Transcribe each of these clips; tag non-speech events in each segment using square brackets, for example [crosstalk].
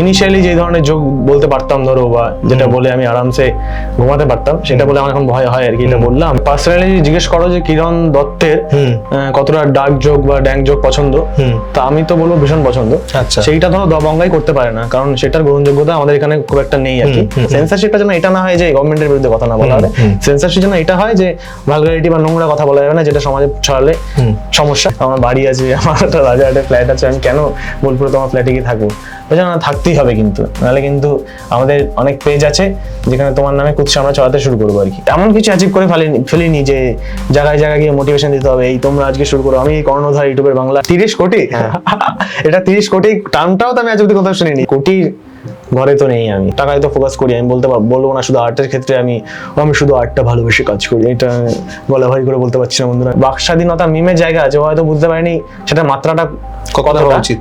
Initially যে ধরনের যোগ বলতে পারতাম ধরো বা যেটা বলে আমি আরামসে ঘুমাতে পারতাম সেটা বলে আমার এখন ভয় হয় আর কি এটা বললাম। পার্সোনালি জিজ্ঞেস করো যে কিরণ দত্তের কতটা ডার্ক যোগ বা ড্যাঙ্ক যোগ পছন্দ? তা আমি তো বলব ভীষণ পছন্দ। আচ্ছা। সেইটা ধরো দবঙ্গাই করতে পারে না কারণ সেটার গ্রহণযোগ্যতা আমাদের এখানে খুব একটা নেই আর কি। সেন্সারশিপটা যেন এটা না হয় যে গভর্নমেন্টের বিরুদ্ধে কথা না বলা হবে। সেন্সারশিপ যেন এটা হয় যে ভালগারিটি বা নোংরা কথা বলা যাবে না যেটা সমাজে ছড়ালে সমস্যা। আমার বাড়ি আছে আমার একটা রাজারহাটে ফ্ল্যাট আছে আমি কেন বোলপুরে তোমার ফ্ল্যাটে গিয়ে থাকব? না থাকতেই হবে কিন্তু। নাহলে কিন্তু আমাদের অনেক পেজ আছে যেখানে তোমার নামে কুৎসা আমরা চড়াতে শুরু করব আর কি এমন কিছু অ্যাচিভ করে ফেলিনি ফেলিনি যে জায়গায় জায়গায় গিয়ে মোটিভেশন দিতে হবে এই তোমরা আজকে শুরু করো আমি এই কর্ণধার ইউটিউবের বাংলা তিরিশ কোটি? [laughs] এটা তিরিশ কোটি টার্মটাও তো আমি আজ অব্দি কোথাও শুনিনি। কোটি ঘরে তো নেই আমি। টাকায় তো ফোকাস করি আমি বলতে পার- বলব না শুধু আর্টের ক্ষেত্রে আমি আমি শুধু আর্টটা ভালোবেসে কাজ করি। এটা গলা ভারী করে বলতে পারছি না বন্ধুরা। বাক স্বাধীনতা মিমের জায়গা আছে হয়তো বুঝতে পারিনি সেটা মাত্রাটা কথা কতটা? উচিত?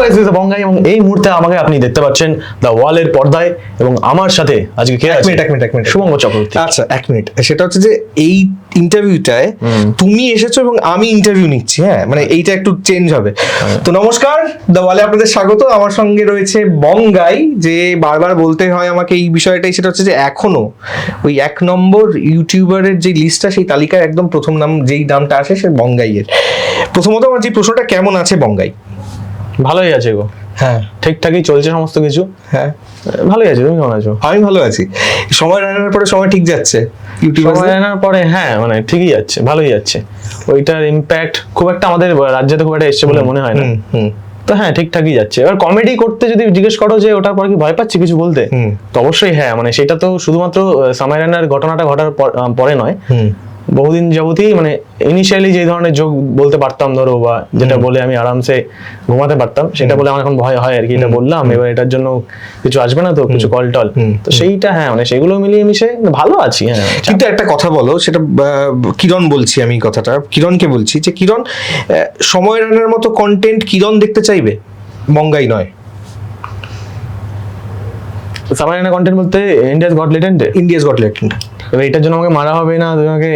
গাইস দিস বঙ্গাই এবং এই মুহূর্তে আমাকে আপনি দেখতে পাচ্ছেন দ্য ওয়ালের পর্দায় এবং আমার সাথে আজকে কে এক আছে? মিনিট এক মিনিট এক মিনিট। শুভঙ্গ চক্রবর্তী। আচ্ছা এক মিনিট। সেটা হচ্ছে যে এই ইন্টারভিউটায় তুমি এসেছ এবং আমি ইন্টারভিউ নিচ্ছি হ্যাঁ? মানে এইটা একটু চেঞ্জ হবে। তো নমস্কার দা ওয়ালে আপনাদের স্বাগত। আমার সঙ্গে রয়েছে বঙ্গাই যে বারবার বলতে হয় আমাকে এই বিষয়টাই সেটা হচ্ছে যে এখনও ওই এক নম্বর ইউটিউবারের যে লিস্টটা সেই তালিকায় একদম প্রথম নাম যেই নামটা আসে সে বঙ্গাইয়ের প্রথমত আমার যে প্রশ্নটা কেমন আছে বঙ্গাই ভালোই আছে গো। হ্যাঁ। ঠিকঠাকই চলছে সমস্ত কিছু। হ্যাঁ। ভালোই আছে তুমি কেমন আছো? আমি ভালো আছি। সময় রান্নার পরে সময় ঠিক যাচ্ছে। সময় আনার পরে হ্যাঁ মানে ঠিকই যাচ্ছে ভালোই যাচ্ছে। ওইটার ইম্প্যাক্ট খুব একটা আমাদের রাজ্যে তো খুব একটা এসছে বলে মনে হয় না। তো হ্যাঁ ঠিকঠাকই যাচ্ছে। এবার কমেডি করতে যদি জিজ্ঞেস করো যে ওটার পর কি ভয় পাচ্ছি কিছু বলতে হুম। তো অবশ্যই হ্যাঁ মানে সেটা তো শুধুমাত্র সময় সামাইরানার ঘটনাটা ঘটার পর- পরে নয়। হুম। বহুদিন যাবতই মানে ইনিশিয়ালি যে ধরনের যোগ বলতে পারতাম ধরো বা যেটা বলে আমি আরামসে ঘুমাতে পারতাম সেটা বলে আমার এখন ভয় হয় আর কি এটা বললাম এবার এটার জন্য কিছু আসবে না তো কিছু কল টল। তো সেইটা হ্যাঁ মানে সেগুলো মিলিয়ে মিশে ভালো আছি হ্যাঁ কিন্তু একটা কথা বলো সেটা কিরণ বলছি আমি কথাটা কিরণকে বলছি যে কিরণ সময় রানার মতো কন্টেন্ট কিরণ দেখতে চাইবে? বঙ্গাই নয়। সামাইরানা কন্টেন্ট বলতে ইন্ডিয়াস গট লেটেন্টে ইন্ডিয়াস গট লেটেন্ট এবার এটার জন্য আমাকে মারা হবে না, তোমাকে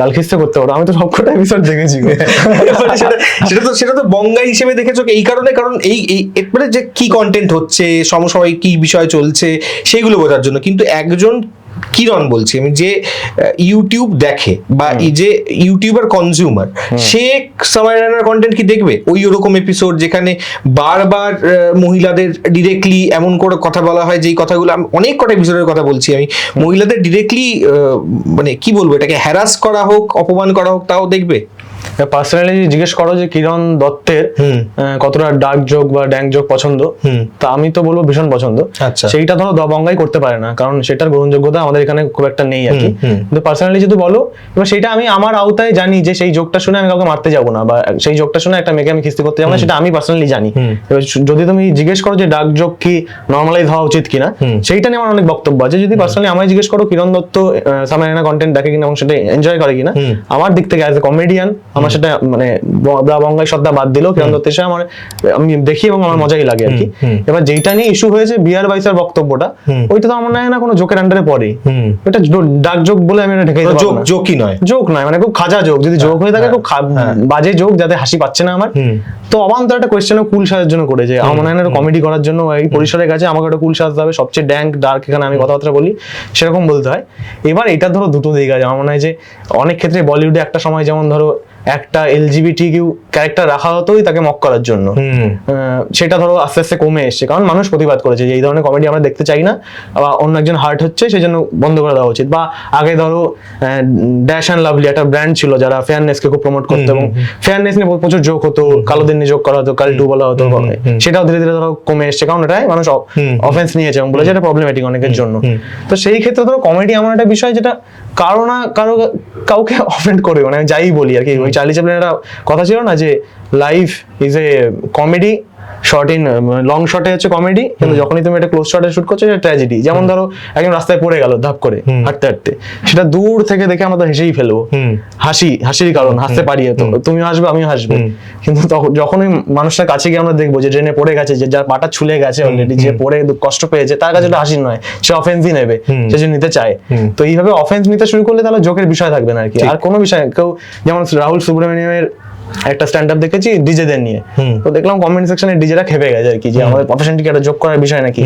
গাল খিস্তে করতে পারো আমি তো সবকটা এপিসোড দেখেছি। [laughs] সেটা তো সেটা তো বঙ্গাই হিসেবে দেখেছ এই কারণে, কারণ এই এই এরপরে যে কি কন্টেন্ট হচ্ছে সমসময় কি বিষয় চলছে, সেইগুলো বোঝার জন্য। কিন্তু একজন কিরণ বলছি আমি যে ইউটিউব দেখে বা এই যে ইউটিউবার কনজিউমার সে সামাই রানার কন্টেন্ট কি দেখবে? ওই ওরকম এপিসোড যেখানে বারবার মহিলাদের ডিরেক্টলি এমন করে কথা বলা হয় যেই কথাগুলো আমি অনেক কটা এপিসোডের কথা বলছি আমি। মহিলাদের ডিরেক্টলি মানে কি বলব এটাকে হ্যারাস করা হোক অপমান করা হোক তাও দেখবে? পার্সোনালি জিজ্ঞেস করো যে কিরণ দত্তের কতটা ডার্ক যোগ বা ড্যাঙ্ক যোগ পছন্দ? তা আমি তো বলব ভীষণ পছন্দ। আচ্ছা। সেইটা ধরো দবঙ্গাই করতে পারে না কারণ সেটার গ্রহণযোগ্যতা আমাদের এখানে খুব একটা নেই আর কি। কিন্তু পার্সোনালি যদি বলো এবার সেটা আমি আমার আওতায় জানি যে সেই যোগটা শুনে আমি কাউকে মারতে যাব না বা সেই যোগটা শুনে একটা মেয়েকে আমি খিস্তি করতে যাব না সেটা আমি পার্সোনালি জানি। এবার যদি তুমি জিজ্ঞেস করো যে ডার্ক যোগ কি নর্মালাইজ হওয়া উচিত কিনা সেইটা নিয়ে আমার অনেক বক্তব্য আছে। যদি পার্সোনালি আমায় জিজ্ঞেস করো কিরণ দত্ত সামারিনা কন্টেন্ট দেখে কিনা এবং সেটা এনজয় করে কিনা আমার দিক থেকে অ্যাজ এ কমেডিয়ান আমার সেটা মানে বঙ্গাই শ্রদ্ধা বাদ দিলেও কিরণ দত্তের সাথে আমার আমি দেখি এবং আমার মজাই লাগে আর কি। এবার যেটা নিয়ে ইস্যু হয়েছে বিয়ার বাইসের বক্তব্যটা ওইটা তো আমার নয় না কোনো জোকের আন্ডারে পড়ে ডাক যোগ বলে আমি এটা ঢেকে দিতে যোগ পারব নয়। যোগ নয় মানে খুব খাজা যোগ যদি যোগ হয়ে থাকে খুব বাজে যোগ যাতে হাসি পাচ্ছে না আমার। তো অবান্তর একটা কোয়েশ্চেন কুল সাজার জন্য করেছে। আমার মনে হয় না কমেডি করার জন্য এই পরিসরের কাছে আমাকে একটা কুল সাজতে হবে। সবচেয়ে ড্যাঙ্ক ডার্ক এখানে আমি কথাবার্তা বলি সেরকম বলতে হয়। এবার এটা ধরো দুটো দিক আছে। আমার মনে হয় যে অনেক ক্ষেত্রে বলিউডে একটা সময় যেমন ধরো একটা এলজিবিটি কিউ ক্যারেক্টার রাখা হতোই তাকে মক করার জন্য। সেটা ধরো আস্তে আস্তে কমে এসছে কারণ মানুষ প্রতিবাদ করেছে যে এই ধরনের কমেডি আমরা দেখতে চাই না বা অন্য একজন হার্ট হচ্ছে সেই জন্য বন্ধ করে দেওয়া উচিত। বা আগে ধরো ড্যাশ অ্যান্ড লাভলি একটা ব্র্যান্ড ছিল যারা ফেয়ারনেসকে খুব প্রমোট করতো এবং ফেয়ারনেস নিয়ে প্রচুর যোগ হতো কালোদের নিয়ে যোগ করা হতো কাল টু বলা হতো সেটাও ধীরে ধীরে ধরো কমে এসছে কারণ এটাই মানুষ অফেন্স নিয়েছে এবং বলেছে এটা প্রবলেমেটিক অনেকের জন্য। তো সেই ক্ষেত্রে ধরো কমেডি এমন একটা বিষয় যেটা কারও না কারও, কাউকে অফেন্ড করে মানে আমি যাই বলি আর কি। ওই চার্লি চ্যাপলিনের একটা কথা ছিল না যে life is a comedy short in long শটে হচ্ছে কমেডি কিন্তু যখনই তুমি একটা ক্লোজ শটে শুট করছ সেটা ট্র্যাজেডি যেমন ধরো একজন রাস্তায় পড়ে গেল ধাপ করে হাঁটতে হাঁটতে। সেটা দূর থেকে দেখে আমরা তো হেসেই ফেলব। হাসি হাসির কারণ হাসতে পারি তো। তুমি হাসবে আমি হাসবো। কিন্তু তখন যখনই মানুষটার কাছে গিয়ে আমরা দেখব যে ড্রেনে পড়ে গেছে যে যার পাটা ছুলে গেছে অলরেডি যে পড়ে কষ্ট পেয়েছে তার কাছে হাসির নয়। সে অফেন্সই নেবে সে যে নিতে চায়। তো এইভাবে অফেন্স নিতে শুরু করলে তাহলে জোকের বিষয় থাকবে না আর কি। আর কোনো বিষয় কেউ যেমন রাহুল সুব্রমণিয়ামের একটা স্ট্যান্ড আপ দেখেছি ডিজেদের নিয়ে। তো দেখলাম কমেন্ট সেকশনে ডিজেরা খেপে গেছে আর কি যে আমাদের প্রফেশনটিকে একটা যোগ করার বিষয় নাকি।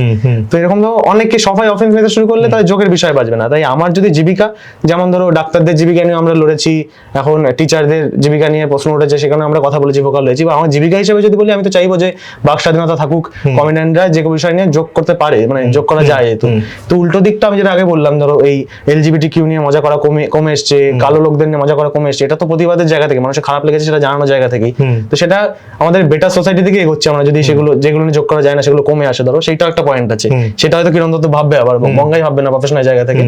তো এরকম তো অনেকে সবাই অফেন্স নিতে শুরু করলে তাহলে যোগের বিষয় বাজবে না। তাই আমার যদি জীবিকা যেমন ধরো ডাক্তারদের জীবিকা নিয়ে আমরা লড়েছি এখন টিচারদের জীবিকা নিয়ে প্রশ্ন উঠেছে সেখানে আমরা কথা বলেছি ভোকাল হয়েছি বা আমার জীবিকা হিসেবে যদি বলি আমি তো চাইব যে বাক স্বাধীনতা থাকুক কমেডিয়ানরা যে কোনো বিষয় নিয়ে যোগ করতে পারে মানে যোগ করা যায় যেহেতু তো উল্টো দিকটা আমি যেটা আগে বললাম ধরো এই এলজিবিটি কিউ নিয়ে মজা করা কমে কমে এসছে কালো লোকদের নিয়ে মজা করা কমে এসছে এটা তো প্রতিবাদের জায়গা থেকে মানুষের খারাপ লেগেছে সেটা জানানোর জায়গা থেকেই। তো সেটা আমাদের বেটার সোসাইটি থেকে এগোচ্ছে আমরা যদি সেগুলো যেগুলো নিয়ে যোগ করা যায় না সেগুলো কমে আসে ধরো। সেটাও একটা পয়েন্ট আছে। সেটা হয়তো কিরণ দত্ত ভাববে আবার বঙ্গাই ভাববে না প্রফেশনাল জায়গা থেকে।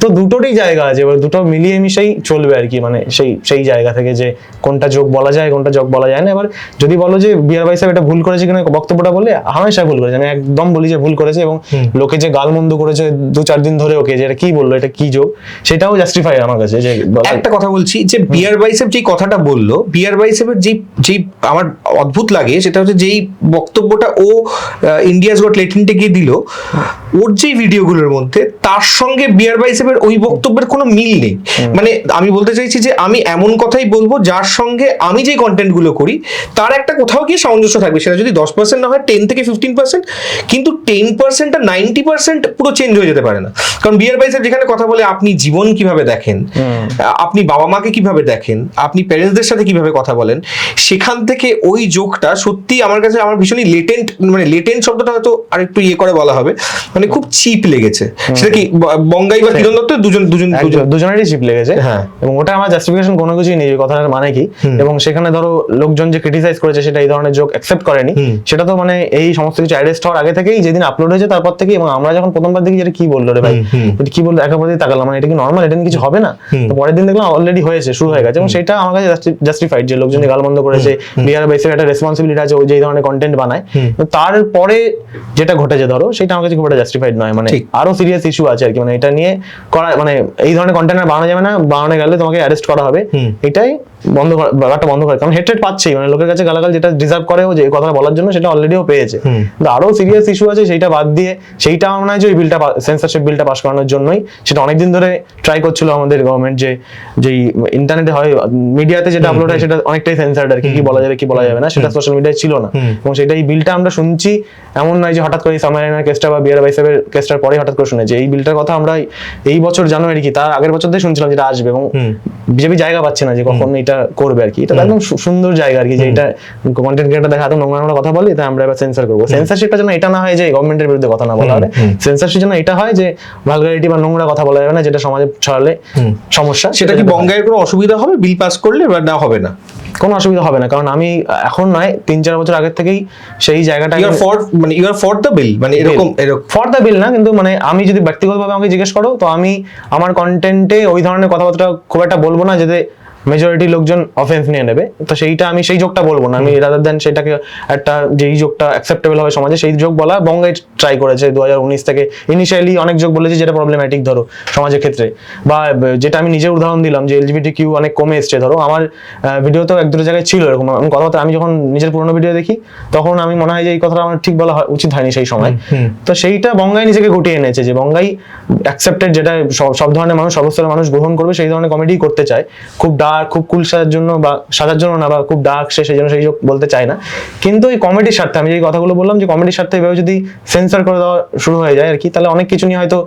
তো দুটোরই জায়গা আছে এবার দুটো মিলিয়ে মিশেই চলবে আর কি মানে সেই সেই জায়গা থেকে যে কোনটা যোগ বলা যায় কোনটা যোগ বলা যায় না। এবার যদি বলো যে বিয়ার ভাই সাহেব এটা ভুল করেছে কিনা বক্তব্যটা বলে হামেশা ভুল করেছে। আমি একদম বলি যে ভুল করেছে এবং লোকে যে গালমন্দ করেছে দু চার দিন ধরে ওকে যে এটা কি বলল এটা কি যোগ সেটাও জাস্টিফাই আমার কাছে যে একটা কথা বলছি যে বিয়ার বাইসেপ যে কথাটা বলল বিয়ার যেই যেই আমার অদ্ভুত লাগে সেটা হচ্ছে যেই বক্তব্যটা ও ইন্ডিয়াস গট লেটিনটে গিয়ে দিল ওর যেই ভিডিওগুলোর মধ্যে তার সঙ্গে বিয়ার বাইসেপের ওই বক্তব্যের কোনো মিল নেই। মানে আমি বলতে চাইছি যে আমি এমন কথাই বলব যার সঙ্গে আমি যে কন্টেন্টগুলো করি তার একটা কোথাও গিয়ে সামঞ্জস্য থাকবে। সেটা যদি দশ পার্সেন্ট না হয় টেন থেকে ফিফটিন পার্সেন্ট কিন্তু টেন পার্সেন্ট আর নাইনটি পার্সেন্ট পুরো চেঞ্জ হয়ে যেতে পারে না। কারণ বিয়ার বাইসেপ যেখানে কথা বলে আপনি জীবন কীভাবে দেখেন আপনি বাবা মাকে কীভাবে দেখেন আপনি প্যারেন্টসদের সাথে কীভাবে কথা বলেন সেখান থেকে ওই যোগটা সত্যি আমার কাছে আমার ভীষণই লেটেন্ট মানে লেটেন্ট শব্দটা হয়তো আরেকটু ইয়ে করে বলা হবে মানে খুব চিপ লেগেছে। সেটা কি বঙ্গাই বা কিরণ দত্ত? দুজন দুজন দুজন। দুজনেরই চিপ লেগেছে। হ্যাঁ। এবং ওটা আমার জাস্টিফিকেশন কোনো কিছুই নেই কথাটার মানে কি। এবং সেখানে ধরো লোকজন যে ক্রিটিসাইজ করেছে সেটা এই ধরনের যোগ অ্যাকসেপ্ট করেনি। সেটা তো মানে এই সমস্ত কিছু অ্যারেস্ট হওয়ার আগে থেকেই যেদিন আপলোড হয়েছে তারপর থেকে এবং আমরা যখন প্রথমবার দেখি যেটা কি বলল রে ভাই? কি বলল? একেবারেই তাকালাম। মানে এটা কি নর্মাল এটা কিছু হবে না? তো পরের দিন দেখলাম অলরেডি হয়েছে শুরু হয়ে গেছে। এবং সেটা আমার কাছে জাস্টিফাইড যে লোকজন যে গালমন্দ করেছে বিহার বেসের একটা রেসপন্সিবিলিটি আছে ওই যে ধরনের কন্টেন্ট বানায়। তারপরে যেটা ঘটেছে ধরো সেটা আমার কাছে খুব একটা জাস্টিফাইড নয়। মানে আরও সিরিয়াস ইস্যু আছে আর কি। মানে এটা নিয়ে করা মানে এই ধরনের কন্টেন্ট বানানো যাবে না। বানানো গেলে তোমাকে অ্যারেস্ট করা হবে। এটাই বন্ধ করা ব্যাপারটা বন্ধ করে কারণ হেট্রেট পাচ্ছেই মানে লোকের কাছে গালাগাল যেটা ডিজার্ভ করে ও যে কথাটা বলার জন্য সেটা অলরেডিও পেয়েছে। কিন্তু আরও সিরিয়াস ইস্যু আছে সেইটা বাদ দিয়ে সেইটা আমার মনে হয় যে ওই বিলটা সেন্সারশিপ বিলটা পাস করানোর জন্যই সেটা অনেকদিন ধরে ট্রাই করছিল আমাদের গভর্নমেন্ট যে যেই ইন্টারনেটে হয় মিডিয়াতে যেটা আপলোড হয় সেটা অনেকটাই সেন্সার্ড আর কি কি বলা যাবে কি বলা যাবে না সেটা সোশ্যাল মিডিয়ায় ছিল না। এবং সেটা এই বিলটা আমরা শুনছি এমন নয় যে হঠাৎ করে সামারাইনার কেসটা বা বিয়ার বাইসেবের কেসটার পরে হঠাৎ করে শুনেছি এই বিলটার কথা আমরা এই বছর জানুয়ারি কি তার আগের বছর থেকে শুনছিলাম যেটা আসবে এবং বিজেপি জায়গা পাচ্ছে না যে কখন এটা করবে আর কি। এটা একদম সুন্দর জায়গা আর কি যে এটা কন্টেন্ট ক্রিয়েটার দেখা এত নোংরা নোংরা কথা বলে তাই আমরা এবার সেন্সার করব। সেন্সারশিপটা যেন এটা না হয় যে গভর্নমেন্টের বিরুদ্ধে কথা না বলা হবে। সেন্সারশিপ যেন এটা হয় যে ভালগারিটি বা নোংরা কথা বলা যাবে না যেটা সমাজে ছড়ালে সমস্যা সেটা কি। বঙ্গাইয়ের কোনো অসুবিধা হবে? বিল পাস করলে বা না হবে না? কোনো অসুবিধা হবে না কারণ আমি এখন নয় তিন চার বছর আগের থেকেই সেই জায়গাটা ইউ আর ফর মানে you are for the bill মানে এরকম এরকম। ফর দ্য বিল না কিন্তু মানে আমি যদি ব্যক্তিগতভাবে আমাকে জিজ্ঞেস করো তো আমি আমার কন্টেন্টে ওই ধরনের কথাবার্তা খুব একটা বলব না যাতে মেজরিটি লোকজন অফেন্স নিয়ে নেবে। তো সেইটা আমি সেই যোগটা বলব না। আমি রাদার দেন সেটাকে একটা যেই যোগটা অ্যাকসেপ্টেবল হবে সমাজে সেই যোগ বলা বঙ্গাই ট্রাই করেছে দু হাজার উনিশ থেকে। ইনিশিয়ালি অনেক যোগ বলেছে যেটা প্রবলেম্যাটিক ধরো সমাজের ক্ষেত্রে। বা যেটা আমি নিজের উদাহরণ দিলাম যে এলজিবিটি কিউ অনেক কমে এসছে। ধরো আমার ভিডিওতেও এক দুটো জায়গায় ছিল এরকম। আমি কথাবার্তা আমি যখন নিজের পুরোনো ভিডিও দেখি তখন আমি মনে হয় যে এই কথাটা আমার ঠিক বলা হয়- উচিত হয়নি সেই সময়। তো সেইটা বঙ্গাই নিজেকে ঘটিয়ে এনেছে যে বঙ্গাই অ্যাকসেপ্টেড যেটা সব- সব ধরনের মানুষ সব মানুষ গ্রহণ করবে সেই ধরনের কমেডি করতে চায়। খুব ডার্ক খুব কুল সাজার জন্য বা সাজার জন্য না বা খুব ডার্ক সে সেই জন্য সেই বলতে চায় না। কিন্তু এই কমেডির স্বার্থে আমি যে কথাগুলো বললাম যে কমেডির স্বার্থে এভাবে যদি সেন্সার করে দেওয়া শুরু হয়ে যায় আর কি তাহলে অনেক কিছু নিয়ে হয়তো।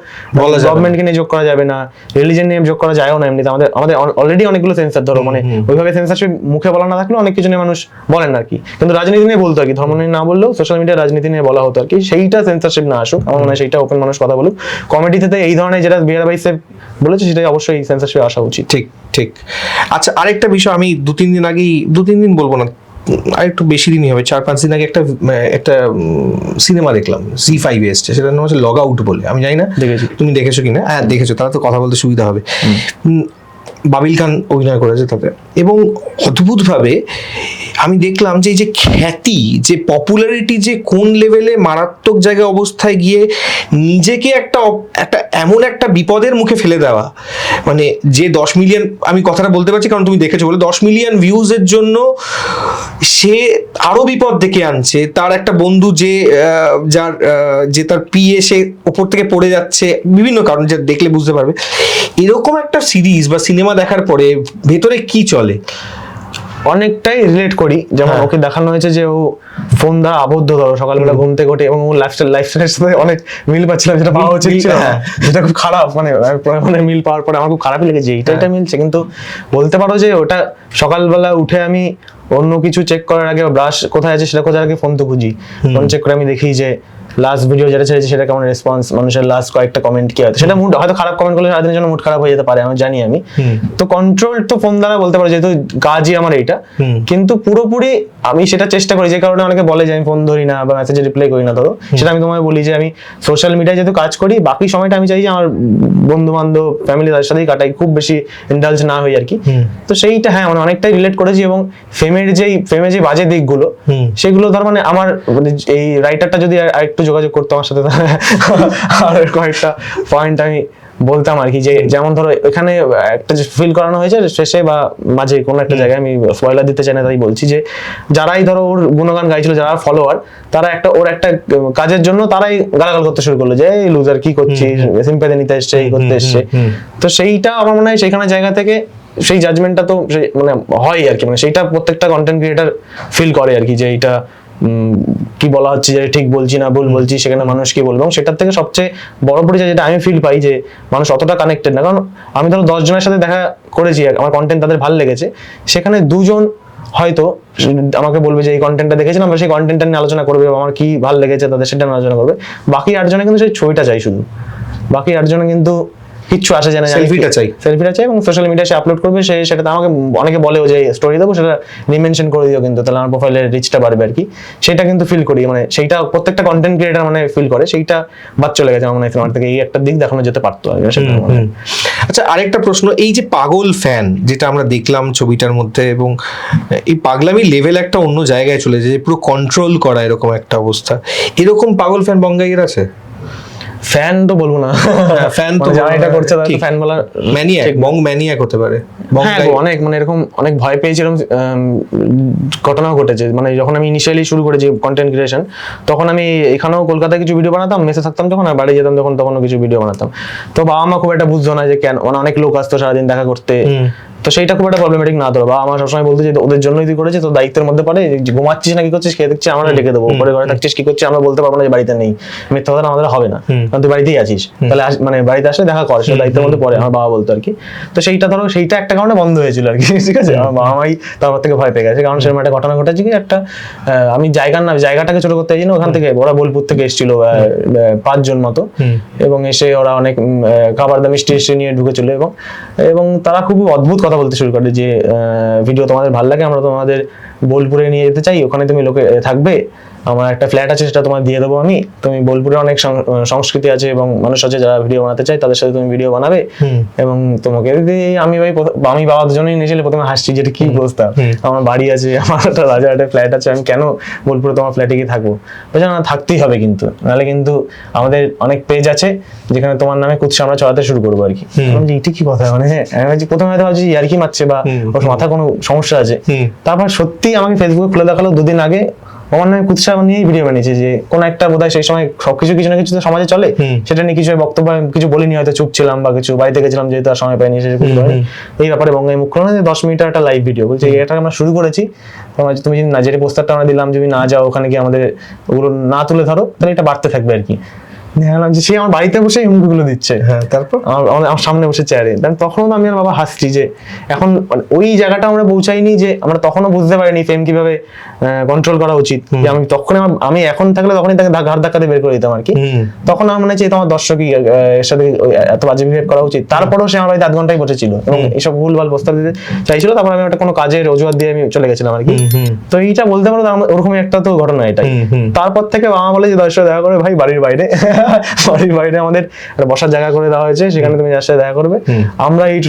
গভর্নমেন্টকে নিয়ে যোগ করা যাবে না রিলিজন নিয়ে যোগ করা যায়ও না এমনিতে। আমাদের আমাদের অলরেডি অনেকগুলো সেন্সার ধরো মানে ওইভাবে সেন্সারশিপ মুখে বলা না থাকলেও অনেক কিছু নিয়ে মানুষ বলেন আর কি। কিন্তু রাজনীতি নিয়ে বলতো আর কি ধর্ম নিয়ে না বললেও সোশ্যাল মিডিয়া রাজনীতি নিয়ে বলা হতো আর কি। সেইটা সেন্সারশিপ না আসুক আমার মনে হয় সেইটা ওপেন মানুষ কথা বলুক। কমেডিতে এই ধরনের যেটা বিয়ার বাইসে বলেছে সেটাই অবশ্যই সেন্সারশিপ আসা উচিত। ঠিক ঠিক। আচ্ছা আরেকটা বিষয় আমি দু তিন দিন আগেই দু তিন দিন বলব না আর একটু বেশি দিনই হবে চার পাঁচ দিন আগে একটা একটা সিনেমা দেখলাম সি ফাইভ এসছে সেটার নাম হচ্ছে লগ আউট বলে আমি জানি না দেখেছি। তুমি দেখেছ কি না হ্যাঁ দেখেছ তাহলে তো কথা বলতে সুবিধা হবে। বাবিল খান অভিনয় করেছে তাতে। এবং অদ্ভুতভাবে আমি দেখলাম যে এই যে খ্যাতি, যে পপুলারিটি যে কোন লেভেলে মারাত্মক জায়গায় অবস্থায় গিয়ে নিজেকে একটা একটা এমন একটা বিপদের মুখে ফেলে দেওয়া। মানে যে দশ মিলিয়ন আমি কথাটা বলতে পারছি কারণ তুমি দেখেছ বলে, দশ মিলিয়ন ভিউজের জন্য সে আরও বিপদ ডেকে আনছে। তার একটা বন্ধু যে যার যে তার পিএ সে ওপর থেকে পড়ে যাচ্ছে, বিভিন্ন কারণ যে দেখলে বুঝতে পারবে। এরকম একটা সিরিজ বা সিনেমা দেখার পরে ভেতরে কি চলে? অনেকটাই রিলেট করি। যেমন হ্যাঁ। ওকে দেখানো হয়েছে যে ও ফোন দ্বারা আবদ্ধ ধরো সকালবেলা ঘুম থেকে ওঠে এবং ও লাইফস্টাইল লাইফস্টাইলের সাথে অনেক মিল পাচ্ছিলাম যেটা পাওয়া উচিত ছিল। হ্যাঁ। যেটা খুব খারাপ মানে মানে মিল পাওয়ার পরে আমার খুব খারাপই লেগেছে এটা হ্যাঁ। এটা মিলছে। কিন্তু বলতে পারো যে ওটা সকালবেলা উঠে আমি অন্য কিছু চেক করার আগে ব্রাশ কোথায় আছে সেটা খোঁজার আগে ফোন তো খুঁজি। ফোন চেক করে আমি দেখি যে লাস্ট ভিডিও যেটা ছেড়েছে সেটা কেমন রেসপন্স মানুষের লাস্ট কয়েকটা কমেন্ট কি আছে? সেটা মুড হয়তো খারাপ কমেন্ট করলে সারাদিনের জন্য মুড খারাপ হয়ে যেতে পারে আমি জানি আমি। তো কন্ট্রোল তো ফোন দ্বারা বলতে পারো যেহেতু কাজই আমার এইটা। কিন্তু পুরোপুরি আমি সেটা চেষ্টা করি যে কারণে অনেকে বলে যে আমি ফোন ধরি না বা মেসেজে রিপ্লাই করি না ধরো। সেটা আমি তোমায় বলি যে আমি সোশ্যাল মিডিয়ায় যেহেতু কাজ করি বাকি সময়টা আমি চাই যে আমার বন্ধু বান্ধব ফ্যামিলি তাদের সাথেই কাটাই খুব বেশি ইন্ডালজ না হই আর কি। তো সেইটা হ্যাঁ মানে অনেকটাই রিলেট করেছি এবং ফেমের যেই ফেমের যে বাজে দিকগুলো। সেগুলো ধর মানে আমার মানে এই রাইটারটা যদি আর একটু যোগাযোগ করতো আমার সাথে। আর কয়েকটা পয়েন্ট আমি বলতাম আর কি যে যেমন ধরো এখানে একটা ফিল করানো হয়েছে শেষে বা মাঝে কোনো একটা জায়গায় আমি স্পয়লার দিতে চাই না তাই বলছি যে যারাই ধরো ওর গুণগান গাইছিল যারা ফলোয়ার তারা একটা ওর একটা কাজের জন্য তারাই গালাগাল করতে শুরু করল যে এই লুজার কি করছিস? সিম্পেতে নিতে এসছে এই করতে এসছে। তো সেইটা আমার মনে হয় সেইখানে জায়গা থেকে সেই জাজমেন্টটা তো মানে হয় আর কি মানে সেইটা প্রত্যেকটা কন্টেন্ট ক্রিয়েটার ফিল করে আর কি যে এইটা কি বলা হচ্ছে যে ঠিক বলছি না ভুল বলছি, সেখানে মানুষ কি বলবে? এবং সেটার থেকে সবচেয়ে বড় পরিচয় যেটা আমি ফিল পাই যে মানুষ অতটা কানেক্টেড না। কারণ আমি ধরো দশ জনের সাথে দেখা করেছি, আমার কন্টেন্ট তাদের ভালো লেগেছে। সেখানে দুজন হয়তো আমাকে বলবে যে, এই কন্টেন্টটা দেখেছিলাম আমরা সেই কন্টেন্টটা নিয়ে আলোচনা করবে আমার কি ভালো লেগেছে তাদের সেটা আলোচনা করবে। বাকি আটজনে কিন্তু সেই ছবিটা চাই শুধু। বাকি আটজনে কিন্তু কিচ্ছু আসে জানে Selfie-টা চাই। সেলফিটা চাই এবং সোশ্যাল মিডিয়ায় সে আপলোড করবে সে সেটাতে আমাকে অনেকে বলেও যে স্টোরি দেবো সেটা রিমেনশন করে দিও কিন্তু তাহলে আমার প্রোফাইলের রিচটা বাড়বে আর কি। সেটা কিন্তু ফিল করি মানে সেইটা প্রত্যেকটা কন্টেন্ট ক্রিয়েটার মানে ফিল করে সেইটা বাদ চলে গেছে আমার মনে হয় থেকে এই একটা দিক দেখানো যেতে পারতো সেটা। আচ্ছা আরেকটা প্রশ্ন এই যে পাগল ফ্যান যেটা আমরা দেখলাম ছবিটার মধ্যে এবং এই পাগলামি লেভেল একটা অন্য জায়গায় চলে যায় যে পুরো কন্ট্রোল করা এরকম একটা অবস্থা। এরকম পাগল ফ্যান বঙ্গাইয়ের আছে? ফ্যান তো বলব না। ফ্যান তো মানে যারা এটা করছে তারা ফ্যান বলার ম্যানিয়াক বং ম্যানিয়াক হতে পারে। হ্যাঁ অনেক মানে এরকম অনেক ভয় পেয়েছি এরকম ঘটনাও ঘটেছে। মানে যখন আমি ইনিশিয়ালি শুরু করেছি কন্টেন্ট ক্রিয়েশন তখন আমি এখানেও কলকাতায় কিছু ভিডিও বানাতাম মেসে থাকতাম যখন আর বাড়ি যেতাম যখন তখনও কিছু ভিডিও বানাতাম। তো বাবা মা খুব একটা বুঝতো না যে কেন মানে অনেক লোক আসতো সারাদিন দেখা করতে। তো সেইটা খুব একটা প্রবলেমেটিক না ধরো বা আমার সবসময় বলতো যে ওদের জন্যই তুই করেছিস তো দায়িত্বের মধ্যে পড়ে ঘুমাচ্ছিস না কি করছিস খেয়ে দেখছিস আমরা ডেকে দেবো উপরে ঘরে থাকছিস কি করছিস আমরা বলতে পারব না যে বাড়িতে নেই। মিথ্যা কথা আমাদের হবে না। কারণ তুই বাড়িতেই আছিস। তাহলে মানে বাড়িতে আসলে দেখা কর সেটা দায়িত্বের মধ্যে পড়ে আমার বাবা বলতো আর কি। তো সেইটা ধরো সেইটা একটা কারণে বন্ধ হয়েছিল আর কি [laughs] ঠিক আছে? আমার বাবা মাই তারপর থেকে ভয় পেয়ে গেছে কারণ সেরকম একটা ঘটনা ঘটেছে কি একটা আহ, আমি জায়গার না জায়গাটাকে ছোট করতে চাইছি না ওখান থেকে ওরা বোলপুর থেকে এসেছিল পাঁচজন মতো। এবং এসে ওরা অনেক খাবার মিষ্টি এসে নিয়ে ঢুকেছিল এবং এবং তারা খুবই অদ্ভুত কথা বলতে শুরু করে যে ভিডিও তোমাদের ভালো লাগে, আমরা তোমাদের বোলপুরে নিয়ে যেতে চাই, ওখানে তুমি লোকে থাকবে। আমার একটা ফ্ল্যাট আছে সেটা তোমার দিয়ে দেবো আমি। তুমি বোলপুরে অনেক সংস্কৃতি আছে এবং মানুষ আছে যারা ভিডিও বানাতে চায় তাদের সাথে তুমি ভিডিও বানাবে। এবং তোমাকে যদি আমি ভাই আমি বাবা দুজনেই নিয়েছিলে প্রথমে হাসছি যেটা কি প্রস্তাব আমার বাড়ি আছে [laughs] আমার একটা রাজারহাটে ফ্ল্যাট আছে আমি কেন বোলপুরে তোমার ফ্ল্যাটে গিয়ে থাকব? বলছে না থাকতেই হবে কিন্তু। নাহলে কিন্তু আমাদের অনেক পেজ আছে যেখানে তোমার নামে কুৎসা আমরা চড়াতে শুরু করব আর কি। এটা কি কথা? মানে হ্যাঁ আমি প্রথমে হয়তো ভাবছি ইয়ার্কি মারছে বা ওর মাথা কোনো সমস্যা আছে। তারপর সত্যি আমাকে ফেসবুকে খুলে দেখাল দুদিন আগে। আমার নামে কুৎসা নিয়েই ভিডিও বানিয়েছে যে কোন একটা বোধহয় সেই সময় সবকিছু কিছু না কিছু তো সমাজে চলে। সেটা নিয়ে কিছু বক্তব্য কিছু বলিনি হয়তো চুপ ছিলাম বা কিছু বাড়িতে গেছিলাম যেহেতু আর সময় পাইনি সেটা এই ব্যাপারে বঙ্গাই মুখ করলাম দশ মিনিটের একটা লাইভ ভিডিও বলছে এটা আমরা শুরু করেছি। তোমার তুমি যদি না যে পোস্টারটা আমরা দিলাম যদি না যাও ওখানে গিয়ে আমাদের ওগুলো না তুলে ধরো তাহলে এটা বাড়তে থাকবে আর কি। দেখলাম যে সে আমার বাড়িতে বসে হুমকিগুলো দিচ্ছে। হ্যাঁ তারপর? আমার সামনে বসে চেয়ারে তখনও আমি আর বাবা হাসছি যে এখন মানে ওই জায়গাটা আমরা পৌঁছাইনি যে আমরা তখনও বুঝতে পারিনি ফেম কীভাবে কন্ট্রোল করা উচিত। যে আমি তখন আমি এখন থাকলে তখনই তাকে ধা- ঘাড় ধাক্কাতে বের করে দিতাম আর কি। তখন আমার মনে হচ্ছে তোমার দর্শকই এর সাথে এত বাজে বিহেভ করা উচিত। তারপরেও সে আমার বাড়িতে আধ ঘন্টায় বসেছিল এবং এইসব ভুলভাল প্রস্তাব দিতে চাইছিল। তারপর আমি একটা কোনো কাজের অজুহাত দিয়ে আমি চলে গেছিলাম আর কি। তো এইটা বলতে পারো আমার- ওরকমই একটা তো ঘটনা এটাই। তারপর থেকে বাবা বলে যে দর্শক দেখা করে ভাই বাড়ির বাইরে। বাড়ির বাইরে আমাদের বসার জায়গা করে দেওয়া হয়েছে সেখানে তুমি যার সাথে দেখা করবে। আমরা এই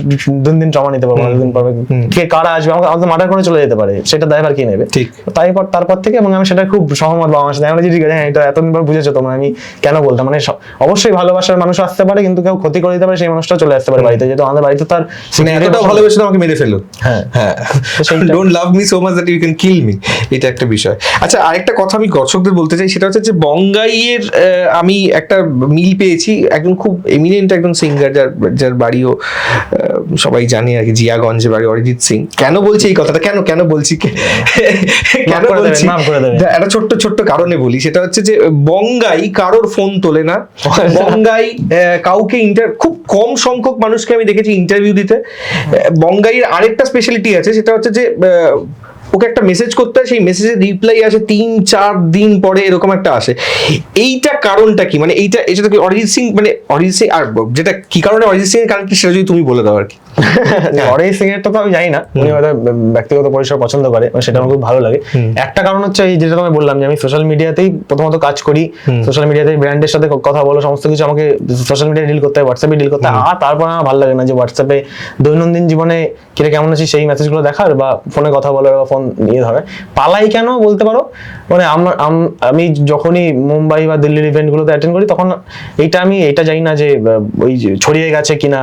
দিন দিন জমা নিতে পারব দিন পারবে। কে কারা আসবে? আমাকে আমাদের মার্ডার করে চলে যেতে পারে। সেটা দায়ভার কে নেবে। ঠিক। তারপর তারপর থেকে এবং আমি সেটা খুব সহমত আমার সাথে। ঠিক আছে হ্যাঁ এটা বুঝেছ তোমরা আমি কেন বলতাম? মানে অবশ্যই ভালোবাসার মানুষ আসতে পারে কিন্তু কেউ ক্ষতি করে দিতে পারে সেই মানুষটা চলে আসতে পারে বাড়িতে। যেহেতু আমাদের বাড়িতে তার এতটা ভালোবেসে আমাকে মেরে ফেলো। হ্যাঁ। হ্যাঁ। Don't love me so much that you can kill me এটা একটা বিষয়। আচ্ছা আরেকটা কথা আমি দর্শকদের বলতে চাই সেটা হচ্ছে যে বঙ্গাইয়ের আমি এক একটা মিল পেয়েছি। একজন খুব এমিনেন্ট একজন সিঙ্গার যার যার বাড়িও সবাই জানে আর কি জিয়াগঞ্জে বাড়ি অরিজিৎ সিং। কেন বলছি এই কথাটা? কেন কেন বলছি? কেন বলছি? একটা ছোট্ট ছোট্ট কারণে বলি। সেটা হচ্ছে যে বঙ্গাই কারোর ফোন তোলে না। [laughs] বঙ্গাই কাউকে ইন্টার খুব কম সংখ্যক মানুষকে আমি দেখেছি ইন্টারভিউ দিতে। বঙ্গাইয়ের আরেকটা স্পেশালিটি আছে সেটা হচ্ছে যে ওকে একটা মেসেজ করতে হয় সেই মেসেজের রিপ্লাই আসে, তিন, চার দিন পরে এরকম একটা আসে। এইটা কারণটা কি? মানে এইটা, এটা অরিজিৎ সিং মানে অরিজিৎ সিং, আর যেটা কি কারণে অরিজিৎ সিং এর কারণ কি সেটা যদি তুমি বলে দাও আর কি। অরিজিৎ সিং তো আমি জানি না। উনি হয়তো ব্যক্তিগত পরিসর পছন্দ করে সেটা আমার খুব ভালো লাগে। একটা কারণ হচ্ছে এই যেটা আমি বললাম যে আমি সোশ্যাল মিডিয়াতেই প্রথমত কাজ করি। সোশ্যাল মিডিয়াতেই ব্র্যান্ডের সাথে কথা বলো সমস্ত কিছু আমাকে সোশ্যাল মিডিয়ায় ডিল করতে হয় হোয়াটসঅ্যাপে ডিল করতে হয়। আর তারপর আমার ভালো লাগে না যে হোয়াটসঅ্যাপে দৈনন্দিন জীবনে কিরে কেমন আছিস সেই মেসেজগুলো দেখার বা ফোনে কথা বলার বা ফোন ইয়ে ধরে পালাই কেন বলতে পারো? মানে আমার আমি যখনই মুম্বাই বা দিল্লির ইভেন্টগুলোতে অ্যাটেন্ড করি তখন এইটা আমি এটা জানি না যে ওই ছড়িয়ে গেছে কিনা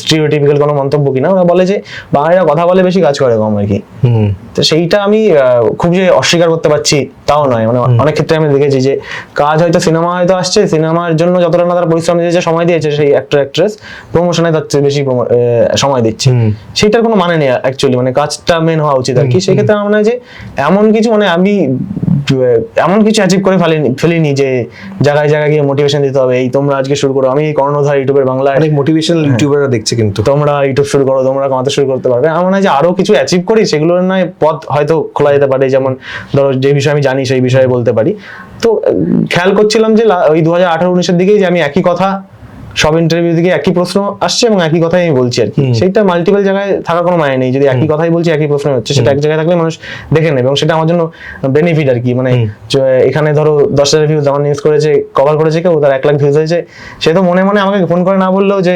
স্টিরিওটিপিক্যাল কোনো মন্তব্য কিনা ওরা বলে যে বাঙালিরা কথা বলে বেশি কাজ করে কম আর কি তো সেইটা আমি খুব যে অস্বীকার করতে পারছি তাও নয়। মানে অনেক ক্ষেত্রে আমি দেখেছি যে কাজ হয়তো সিনেমা হয়তো আসছে সিনেমার জন্য যতটা না তারা পরিশ্রম দিয়েছে সময় দিয়েছে সেই অ্যাক্টর অ্যাক্ট্রেস প্রমোশনে তার চেয়ে বেশি সময় দিচ্ছে। সেইটার কোনো মানে নেই অ্যাকচুয়ালি মানে কাজটা মেন হওয়া উচিত আর কি। সেক্ষেত্রে আমার মনে হয় যে এমন কিছু মানে আমি এমন কিছু অ্যাচিভ করে ফেলিনি ফেলিনি যে জায়গায় জায়গায় গিয়ে মোটিভেশন দিতে হবে এই তোমরা আজকে শুরু করো। আমি এই কর্ণধার ইউটিউবের বাংলায় অনেক মোটিভেশনাল ইউটিউবাররা দেখছে কিন্তু। তোমরা ইউটিউব শুরু করো তোমরা কামাতে শুরু করতে পারবে। আমার মনে হয় যে আরও কিছু অ্যাচিভ করি সেগুলোর নয় পথ হয়তো খোলা যেতে পারে। যেমন ধরো যে বিষয়ে আমি জানি সেই বিষয়ে বলতে পারি। তো খেয়াল করছিলাম যে ওই দু হাজার আঠারো উনিশের দিকেই যে আমি একই কথা সব ইন্টারভিউ থেকে একই প্রশ্ন আসছে এবং একই কথাই আমি বলছি আর কি। সেইটা মাল্টিপল জায়গায় থাকার কোনো মানে নেই। যদি একই কথাই বলছি একই প্রশ্ন হচ্ছে। সেটা এক জায়গায় থাকলে মানুষ দেখে নেবে এবং সেটা আমার জন্য বেনিফিট আর কি। মানে এখানে ধরো দশ হাজার ভিউজ আমার নিউজ করেছে কভার করেছে কেউ তার এক লাখ ভিউজ হয়েছে। সে তো মনে মনে আমাকে ফোন করে না বললেও যে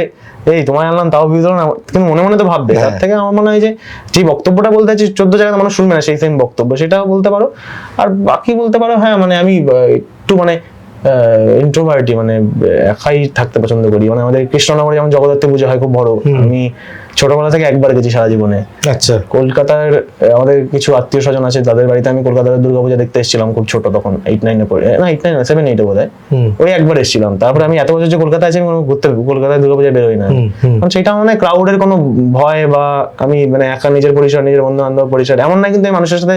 এই তোমায় আনলাম তাও ভিউজ হলো না। কিন্তু মনে মনে তো ভাববে। তার থেকে আমার মনে হয় যে যে বক্তব্যটা বলতে চাইছি চোদ্দ জায়গায় মানুষ শুনবে না সেই সেম বক্তব্য। সেটাও বলতে পারো। আর বাকি বলতে পারো হ্যাঁ মানে আমি একটু মানে ইন্ট্রোভার্টি মানে একাই থাকতে পছন্দ করি। মানে আমাদের কৃষ্ণনগরে যেমন জগদ্ধাত্রী পুজো হয় খুব বড়। আমি ছোটবেলা থেকে একবার গেছি সারা জীবনে। আচ্ছা। কলকাতার আমাদের কিছু আত্মীয় স্বজন আছে তাদের বাড়িতে আমি কলকাতার দুর্গাপূজা দেখতে এসেছিলাম খুব ছোট তখন এইট নাইনে পড়ে না এইট নাইন সেভেন এইটে বোধ হয় ওই একবার এসেছিলাম। তারপরে আমি এত বছর যে কলকাতা আছি আমি ঘুরতে কলকাতায় দুর্গাপূজায় বেরোই না। কারণ সেটা মানে ক্রাউডের কোনো ভয় বা আমি মানে একা নিজের পরিসর নিজের বন্ধু বান্ধব পরিসর এমন না কিন্তু আমি মানুষের সাথে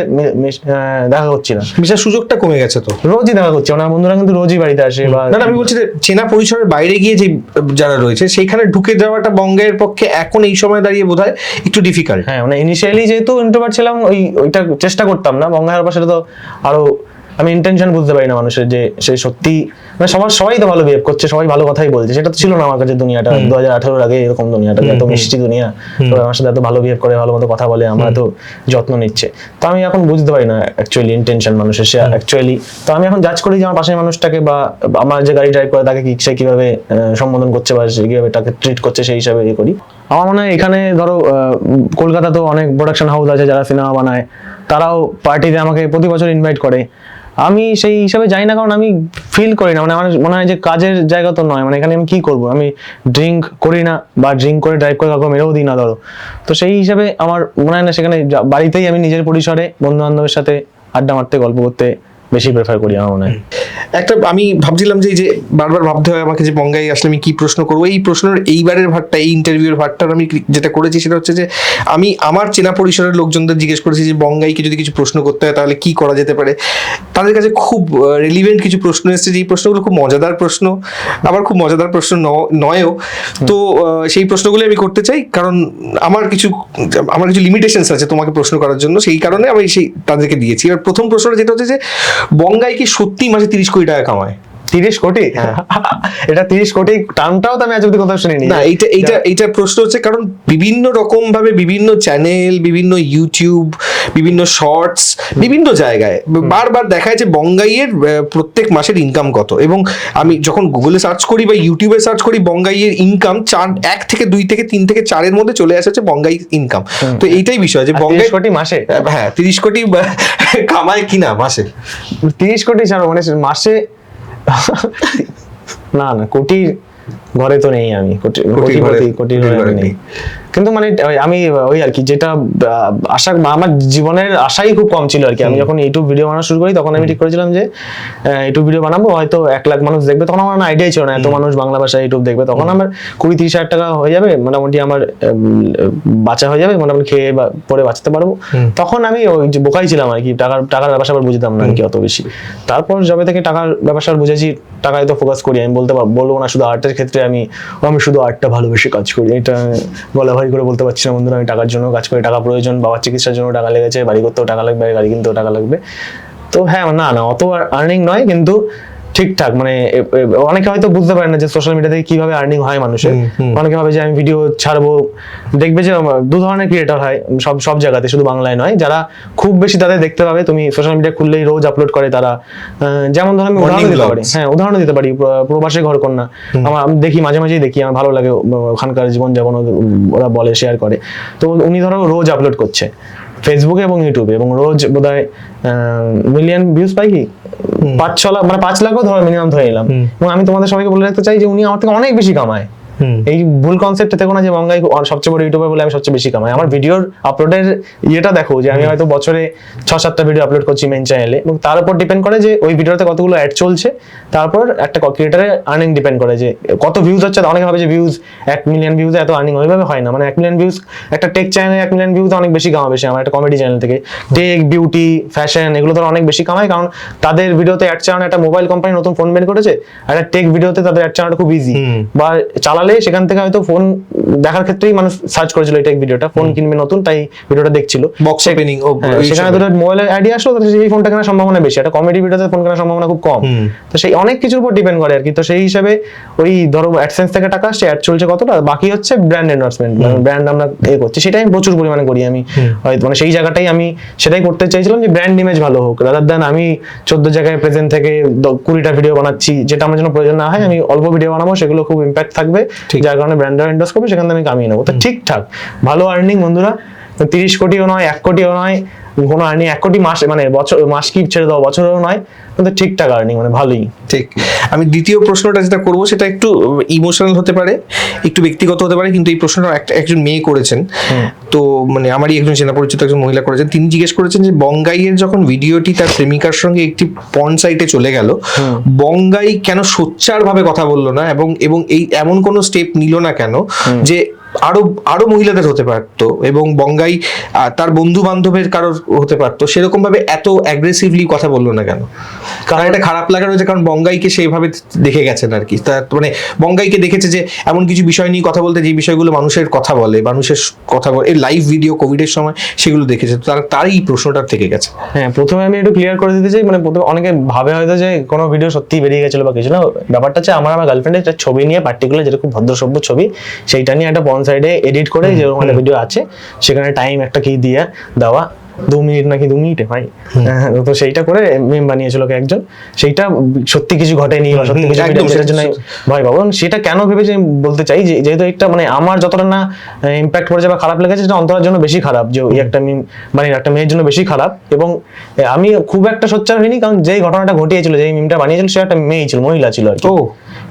দেখা করছি না। বিশাল সুযোগটা কমে গেছে তো। রোজই দেখা করছি আমার বন্ধুরা কিন্তু রোজই বাড়িতে আসে বা না আমি বলছি যে চেনা পরিসরের বাইরে গিয়ে যে যারা রয়েছে সেইখানে ঢুকে যাওয়াটা বঙ্গের পক্ষে এখন এই সময় দাঁড়িয়ে বোধ হয় একটু ডিফিকাল্ট হ্যাঁ মানে ইনিশিয়ালি যেহেতু ইন্ট্রোভার্ট ছিলাম, ওই ওইটা চেষ্টা করতাম না। বঙ্গায়ের ভাষাটা তো আরও আমি ইন্টেনশন বুঝতে পারি না মানুষের যে সে সত্যি মানে সবার সবাই তো ভালো বিহেভ করছে সবাই ভালো কথাই বলছে সেটা তো ছিল না আমার কাছে দুনিয়াটা। দু হাজার আঠারোর আগে এরকম দুনিয়াটা এত মিষ্টি দুনিয়া সবাই আমার সাথে এত ভালো বিহেভ করে ভালো মতো কথা বলে আমরা তো যত্ন নিচ্ছে। তো আমি এখন বুঝতে পারি না অ্যাকচুয়ালি ইন্টেনশন মানুষের সে অ্যাকচুয়ালি তো আমি এখন জাজ করি যে আমার পাশের মানুষটাকে বা আমার যে গাড়ি ড্রাইভ করে তাকে কি সে কীভাবে সম্বোধন করছে বা সে কীভাবে তাকে ট্রিট করছে সেই হিসাবে ইয়ে করি। আমার মনে হয় এখানে ধরো আহ, কলকাতা তো অনেক প্রোডাকশন হাউস আছে যারা সিনেমা বানায়। তারাও পার্টিতে আমাকে প্রতি বছর ইনভাইট করে। আমি সেই হিসাবে যাই না, কারণ আমি ফিল করি না। মানে আমার মনে হয় যে কাজের জায়গা তো নয়। মানে এখানে আমি কি করব? আমি ড্রিঙ্ক করি না বা ড্রিঙ্ক করে ড্রাইভ করে কাউকে মেরেও দিই না, ধরো। তো সেই হিসাবে আমার মনে হয় না সেখানে বাড়িতেই আমি নিজের পরিসরে বন্ধু বান্ধবের সাথে আড্ডা মারতে, গল্প করতে বেশি প্রেফার করি আমার মনে হয়। একটা আমি ভাবছিলাম যে এই যে বারবার ভাবতে হয় আমাকে যে বঙ্গাই আসলে আমি কি প্রশ্ন করব এই প্রশ্নের এইবারের ভাগটা এই ইন্টারভিউর ভাগটার আমি যেটা করেছি সেটা হচ্ছে যে আমি আমার চেনা পরিসরের লোকজনদের জিজ্ঞেস করেছি যে বঙ্গাইকে যদি কিছু প্রশ্ন করতে হয় তাহলে কি করা যেতে পারে? তাদের কাছে খুব রিলিভেন্ট কিছু প্রশ্ন এসেছে যে এই প্রশ্নগুলো খুব মজাদার প্রশ্ন আবার খুব মজাদার প্রশ্ন নয়ও। তো সেই প্রশ্নগুলো আমি করতে চাই কারণ আমার কিছু আমার কিছু লিমিটেশনস আছে তোমাকে প্রশ্ন করার জন্য সেই কারণে আমি সেই তাদেরকে দিয়েছি। এবার প্রথম প্রশ্নটা যেটা হচ্ছে যে বঙ্গাই কি সত্যি মাসে তিরিশ কোটি টাকা কামায়। তিরিশ কোটি? [laughs] এটা তিরিশ কোটি টার্মটাও তো আমি আজ অব্দি কোথাও শুনিনি। না এইটা এইটা এইটা প্রশ্ন হচ্ছে কারণ বিভিন্ন রকম ভাবে বিভিন্ন চ্যানেল বিভিন্ন ইউটিউব বিভিন্ন শর্টস বিভিন্ন জায়গায় বারবার দেখায় যে বঙ্গাইয়ের প্রত্যেক মাসের ইনকাম কত। এবং আমি যখন গুগলে সার্চ করি বা ইউটিউবে সার্চ করি বঙ্গাইয়ের ইনকাম চার এক থেকে দুই থেকে তিন থেকে চারের মধ্যে চলে আসে হচ্ছে বঙ্গাই ইনকাম তো এইটাই বিষয় যে বঙ্গাই কোটি মাসে? হ্যাঁ তিরিশ কোটি [laughs] কামায় কিনা মাসে। তিরিশ কোটি ছাড়ো মানে মাসে না না কোটি ঘরে তো নেই আমি কোটি- কোটিপতি নেই। কিন্তু মানে আমি ওই আর কি যেটা আশা আমার জীবনের আশাই খুব কম ছিল আর কি। আমি যখন ইউটিউব ভিডিও বানানো শুরু করি তখন আমি ঠিক করেছিলাম যে ইউটিউব ভিডিও বানাবো হয়তো এক লাখ মানুষ দেখবে তখন আমার আইডিয়াই ছিল না এত মানুষ বাংলা ভাষায় ইউটিউব দেখবে তখন আমার কুড়ি তিরিশ হাজার টাকা হয়ে যাবে মোটামুটি আমার বাঁচা হয়ে যাবে মোটামুটি খেয়ে বা পরে বাঁচতে পারব। তখন আমি ওই যে বোকাই ছিলাম আর কি টাকার টাকার ব্যবসা আবার বুঝতাম না আর কি অত বেশি। তারপর যবে থেকে টাকার ব্যবসা বুঝেছি টাকায় তো ফোকাস করি আমি বলতে পার- বলব না শুধু আর্টের ক্ষেত্রে আমি আমি শুধু আর্টটা ভালোবেসে কাজ করি। এটা গলা ভারী করে বলতে পারছি না বন্ধুরা, আমি টাকার জন্য কাজ করি। টাকা প্রয়োজন, বাবার চিকিৎসার জন্য টাকা লেগেছে, বাড়ি করতেও টাকা লাগবে, গাড়ি কিনতেও টাকা লাগবে। তো হ্যাঁ না না, অত আর্নিং নয়, কিন্তু ঠিকঠাক মানে অনেকে হয়তো বুঝতে পারে না যে সোশ্যাল মিডিয়া থেকে কীভাবে আর্নিং হয় মানুষের। অনেকে ভাবে যে আমি ভিডিও ছাড়বো দেখবে যে দু ধরনের ক্রিয়েটর হয় সব সব জায়গাতে শুধু বাংলায় নয় যারা খুব বেশি তাদের দেখতে পাবে তুমি সোশ্যাল মিডিয়া খুললেই রোজ আপলোড করে তারা। যেমন ধরো আমি উদাহরণ দিতে পারি হ্যাঁ উদাহরণ দিতে পারি প্র- প্রবাসী ঘর কন্যা আমার আমি দেখি মাঝে মাঝেই দেখি আমার ভালো লাগে ওখানকার জীবন যেমন ওরা বলে শেয়ার করে। তো উনি ধরো রোজ আপলোড করছে ফেসবুকে এবং ইউটিউবে এবং রোজ বোধহয় মিলিয়ন ভিউজ পাই কি? পাঁচ ছ লাখ মানে পাঁচ লাখও ধরো মিনিমাম ধরে নিলাম। এবং আমি তোমাদের সবাইকে বলে রাখতে চাই যে উনি আমার থেকে অনেক বেশি কামায়। এই ভুল কনসেপ্ট থেকো না যে বঙ্গাই সবচেয়ে বড় ইউটিউবার বলে আমি সবচেয়ে বেশি কামাই। আমার ভিডিওর আপলোডের ইয়েটা দেখো যে আমি হয়তো বছরে ছ সাতটা ভিডিও আপলোড করছি মেন চ্যানেলে এবং তার উপর ডিপেন্ড করে যে ওই ভিডিওতে কতগুলো অ্যাড চলছে। তারপর একটা ক্রিয়েটারের আর্নিং ডিপেন্ড করে যে কত ভিউজ হচ্ছে। অনেকে ভাবে যে ভিউজ এক মিলিয়ন ভিউজে এত আর্নিং ওইভাবে হয় না। মানে এক মিলিয়ন ভিউজ একটা টেক চ্যানেলে এক মিলিয়ন ভিউজ অনেক বেশি কামাবে সে আমার একটা কমেডি চ্যানেল থেকে। টেক বিউটি ফ্যাশন এগুলো তো অনেক বেশি কামায়। কারণ তাদের ভিডিওতে অ্যাড চালানো একটা মোবাইল কোম্পানি নতুন ফোন বের করেছে। আর একটা টেক ভিডিওতে তাদের অ্যাড চালানো খুব ইজি। বা চালালে সেখান থেকে হয়তো ফোন দেখার ক্ষেত্রেই মানুষ সার্চ করেছিল এই টেক ভিডিওটা ফোন কিনবে নতুন তাই ভিডিওটা দেখছিল। বক্স ওপেনিং হ্যাঁ, সেখানে। দুটো মোবাইলের আইডিয়া আসলো তাহলে সেই ফোনটা কেনার সম্ভাবনা বেশি। একটা কমেডি ভিডিওতে ফোন কেনার সম্ভাবনা খুব কম। তো সেই অনেক কিছুর উপর ডিপেন্ড করে আর কি। তো সেই হিসাবে ওই ধরো অ্যাডসেন্স থেকে টাকা আসছে অ্যাড চলছে কতটা বাকি হচ্ছে ব্র্যান্ড এন্ডোর্সমেন্ট ব্র্যান্ড আমরা এ করছি সেটাই আমি প্রচুর পরিমাণে করি আমি। হয়তো মানে সেই জায়গাটাই আমি সেটাই করতে চাইছিলাম যে ব্র্যান্ড ইমেজ ভালো হোক। রাদার দেন আমি চোদ্দ জায়গায় প্রেজেন্ট থেকে কুড়িটা ভিডিও বানাচ্ছি যেটা আমার জন্য প্রয়োজন না হয় আমি অল্প ভিডিও বানাবো সেগুলো খুব ইম্প্যাক্ট থাকবে। যার কারণে ব্র্যান্ডার এন্ডোর্স করবে সেখান থেকে আমি কামিয়ে নেব। তো ঠিকঠাক ভালো আর্নিং বন্ধুরা। তিরিশ কোটিও নয় এক কোটিও নয় কোনো আর্নিং এক কোটি মাস মানে বছর মাস কি ছেড়ে দাও বছরও নয় কিন্তু ঠিকঠাক আর্নিং মানে ভালোই। ঠিক। আমি দ্বিতীয় প্রশ্নটা যেটা করব সেটা একটু ইমোশনাল হতে পারে একটু ব্যক্তিগত হতে পারে কিন্তু এই প্রশ্নটা একটা একজন মেয়ে করেছেন। তো মানে আমারই একজন চেনা পরিচিত একজন মহিলা করেছেন। তিনি জিজ্ঞেস করেছেন যে বঙ্গাইয়ের যখন ভিডিওটি তার প্রেমিকার সঙ্গে একটি পন সাইটে চলে গেল বঙ্গাই কেন সোচ্চার ভাবে কথা বলল না? এবং এবং এই এমন কোনো স্টেপ নিল না কেন যে আরও আরও মহিলাদের হতে পারতো এবং বঙ্গাই তার বন্ধু বান্ধবের কারোর হতে পারতো। সেরকম ভাবে এত অ্যাগ্রেসিভলি কথা বলল না কেন? কারণ এটা খারাপ লাগা রয়েছে, কারণ বঙ্গাইকে সেইভাবে দেখে গেছেন আর কি। তার মানে বঙ্গাইকে দেখেছে যে এমন কিছু বিষয় নিয়ে কথা বলতে, যে বিষয়গুলো মানুষের কথা বলে, মানুষের কথা বলে এই লাইভ ভিডিও কোভিডের সময় সেগুলো দেখেছে। তার, তারই এই প্রশ্নটা থেকে গেছে। হ্যাঁ প্রথমে আমি একটু ক্লিয়ার করে দিতে চাই মানে প্রথমে অনেকে ভাবে হয়তো যে কোনো ভিডিও সত্যি বেরিয়ে গেছিল বা কিছু না। ব্যাপারটা হচ্ছে, আমার আমার গার্লফ্রেন্ডের ছবি নিয়ে পার্টিকুলার যেটা খুব ভদ্রসভ্য ছবি, সেইটা নিয়ে একটা সাইডে এডিট করে যেরকম একটা ভিডিও আছে সেখানে টাইম একটা কি দিয়ে দেওয়া দু মিনিট নাকি দু মিনিটে ভাই হ্যাঁ, তো সেইটা করে মেম বানিয়েছিল একজন। সেইটা সত্যি কিছু ঘটেনি বা সত্যি কিছু সেটার জন্য ভয় পাবো। সেটা কেন ভেবেছি আমি বলতে চাই যে যেহেতু একটা মানে আমার যতটা না ইম্প্যাক্ট পড়েছে বা খারাপ লেগেছে সেটা অন্তরের জন্য বেশি খারাপ যে ওই একটা মিম মানে একটা মেয়ের জন্য বেশি খারাপ। এবং আমি খুব একটা সোচ্চার হইনি কারণ যেই ঘটনাটা ঘটিয়েছিল যেই মিমটা বানিয়েছিল সে একটা মেয়ে ছিল মহিলা ছিল আর কি।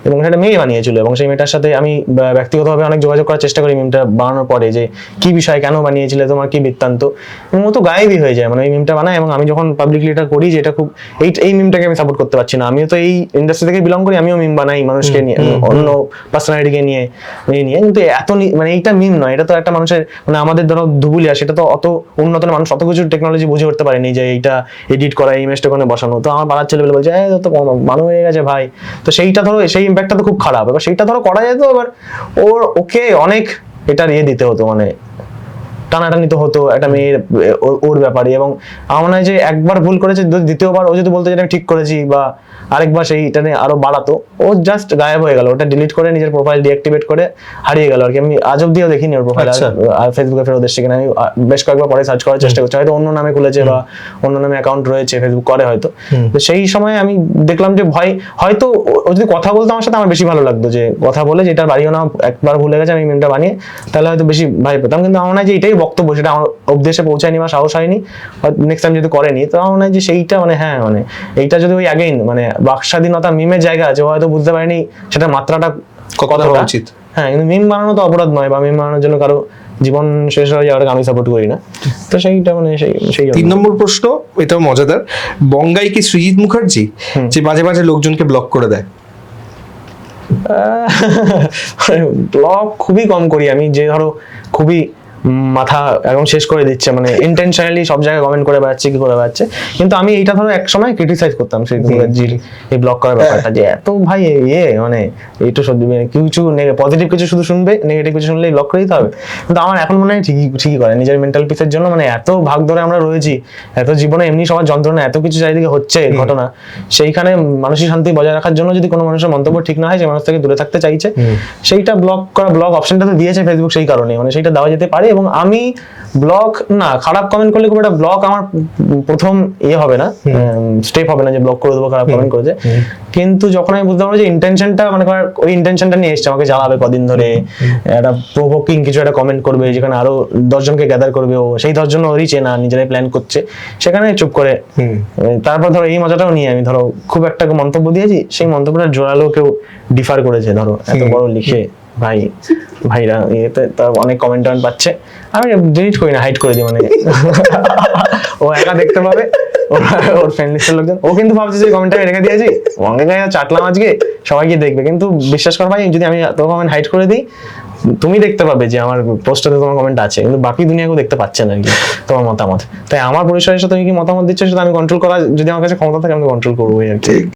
এবং সেটা মেয়ে বানিয়েছিল এবং সেই মেয়েটার সাথে আমি ব্যক্তিগতভাবে অনেক যোগাযোগ করার চেষ্টা করি মিমটা বানানোর পরে যে কি বিষয় কেন বানিয়েছিলে তোমার কি বৃত্তান্ত? এবং ও তো গায়েবই হয়ে যায়। মানে এই মিমটা বানায় এবং আমি যখন পাবলিকলি এটা করি যে এটা খুব এই এই মিমটাকে আমি সাপোর্ট করতে পারছি না। আমিও তো এই ইন্ডাস্ট্রি থেকে বিলং করি আমিও মিম বানাই মানুষকে নিয়ে অন্য পার্সোনালিটিকে নিয়ে নিয়ে কিন্তু এত মানে এইটা মিম নয় এটা তো একটা মানুষের মানে আমাদের ধরো ধুবুলিয়া সেটা তো অত উন্নত মানুষ অত কিছু টেকনোলজি বুঝে উঠতে পারেনি যে এইটা এডিট করা ইমেজটা ওখানে বসানো। তো আমার পাড়ার ছেলেবেলে বলছে "এই তো মানুষ হয়ে গেছে ভাই। তো সেইটা ধরো সেই ইম্প্যাক্টটা তো খুব খারাপ। এবার সেইটা ধরো করা যেত এবার ওর ওকে অনেক এটার ইয়ে দিতে হতো মানে টানাটানি তো হতো একটা মেয়ের ওর ব্যাপারে এবং আমার মনে হয় যে একবার ভুল করেছে, দ্বিতীয়বার ও যদি বলতে যে আমি ঠিক করেছি বা আরেকবার সেইটা নিয়ে আরও বাড়াতো। ও জাস্ট গায়েব হয়ে গেল। ওটা ডিলিট করে নিজের প্রোফাইল ডিঅ্যাক্টিভেট করে হারিয়ে গেল আর কি। আমি আজ অব্দিও দেখিনি ওর প্রোফাইল আচ্ছা। আর ফেসবুকে ফেরত এসছে কিনা আমি বেশ কয়েকবার পরে সার্চ করার চেষ্টা করছি। হয়তো অন্য নামে খুলেছে বা অন্য নামে অ্যাকাউন্ট রয়েছে ফেসবুক করে হয়তো। তো সেই সময় আমি দেখলাম যে ভয় হয়তো ও- যদি কথা বলতো আমার সাথে আমার বেশি ভালো লাগতো যে কথা বলে যেটা বাড়িও না একবার ভুলে গেছে আমি মিমটা বানিয়ে তাহলে হয়তো বেশি ভয় পেতাম। কিন্তু আমার হয় যে এটাই বক্তব্য সেটা আমার অবদেশে পৌঁছায়নি বা সাহস হয়নি। নেক্সট টাইম যদি করেনি তো আমার হয় যে সেইটা মানে হ্যাঁ মানে এইটা যদি ওই অ্যাগেইন মানে বাক স্বাধীনতা মিমের জায়গা আছে হয়তো বুঝতে পারেনি সেটা মাত্রাটা কথা কতটা। উচিত হ্যাঁ কিন্তু মিম বানানো তো অপরাধ নয় বা মিম বানানোর জন্য কারও জীবন শেষ হয়ে যাওয়াটাকে আমি সাপোর্ট করি না। তো সেইটা মানে সেই সেই তিন নম্বর প্রশ্ন এটাও মজাদার। বঙ্গাই কি সৃজিত মুখার্জি? যে মাঝে মাঝে লোকজনকে ব্লক করে দেয়। ব্লক খুবই কম করি আমি যে ধরো খুবই মাথা একদম শেষ করে দিচ্ছে মানে ইন্টেনশনালি সব জায়গায় কমেন্ট করে বেড়াচ্ছে কি করে বেড়াচ্ছে। কিন্তু আমি এইটা ধরো এক সময় ক্রিটিসাইজ করতাম সেই এই ব্লগ করার ব্যাপারটা যে এত ভাই ইয়ে মানে এইটা সত্যি মানে কিছু পজিটিভ কিছু শুধু শুনবে নেগেটিভ কিছু শুনলেই ব্লক করে দিতে হবে। কিন্তু আমার এখন মনে হয় ঠিকই ঠিকই করে নিজের মেন্টাল পিসের জন্য মানে এত ভাগ ধরে আমরা রয়েছি এত জীবনে এমনি সবার যন্ত্রণা এত কিছু চারিদিকে হচ্ছে ঘটনা সেইখানে মানসিক শান্তি বজায় রাখার জন্য যদি কোনো মানুষের মন্তব্য ঠিক না হয় সেই মানুষ থেকে দূরে থাকতে চাইছে। সেইটা ব্লক করা ব্লক অপশনটা তো দিয়েছে ফেসবুক সেই কারণে মানে সেইটা দেওয়া যেতে পারে এবং আমি ব্লক না খারাপ কমেন্ট করলে খুব একটা ব্লক আমার প্রথম ইয়ে হবে না। স্টেপ হবে না যে ব্লক করে দেবো খারাপ কমেন্ট করেছে। কিন্তু যখন আমি বুঝতে পারব যে ইন্টেনশনটা মানে ওই ইন্টেনশনটা নিয়ে এসছে আমাকে জ্বালাবে কদিন ধরে। একটা প্রভোকিং কিছু একটা কমেন্ট করবে যেখানে আরও দশজনকে গ্যাদার করবে ও। সেই দশজন ওরই চেনা নিজেরাই প্ল্যান করছে। সেখানে চুপ করে। তারপর ধরো এই মজাটাও নিয়ে আমি ধরো খুব একটা মন্তব্য দিয়েছি সেই মন্তব্যটা জোরালো কেউ ডিফার করেছে ধরো এত বড় লিখে। ভাই, ভাইরা, ইয়েতে তার অনেক কমেন্ট টমেন্ট পাচ্ছে। আমি ডিলিট করি না হাইড করে দিই মানে। ও একা দেখতে পাবে। ওর- ফ্রেন্ড লিস্টের লোকজন। ও কিন্তু ভাবছে যে কমেন্টটা রেখে দিয়েছি। গায়ে চাটলাম আজকে সবাই গিয়ে দেখবে। কিন্তু বিশ্বাস কর ভাই, যদি আমি তোর কমেন্ট হাইড করে দিই, তুমি দেখতে পাবে যে আমার পোস্টারে তোমার কমেন্ট আছে। কিন্তু বাকি দুনিয়া কেউ দেখতে পাচ্ছে না আর কি, তোমার মতামত। তাই আমার পরিসরের সাথে তুমি কি মতামত দিচ্ছ সেটা আমি কন্ট্রোল করা যদি আমার কাছে ক্ষমতা থাকে, আমি কন্ট্রোল করবোই আর কি।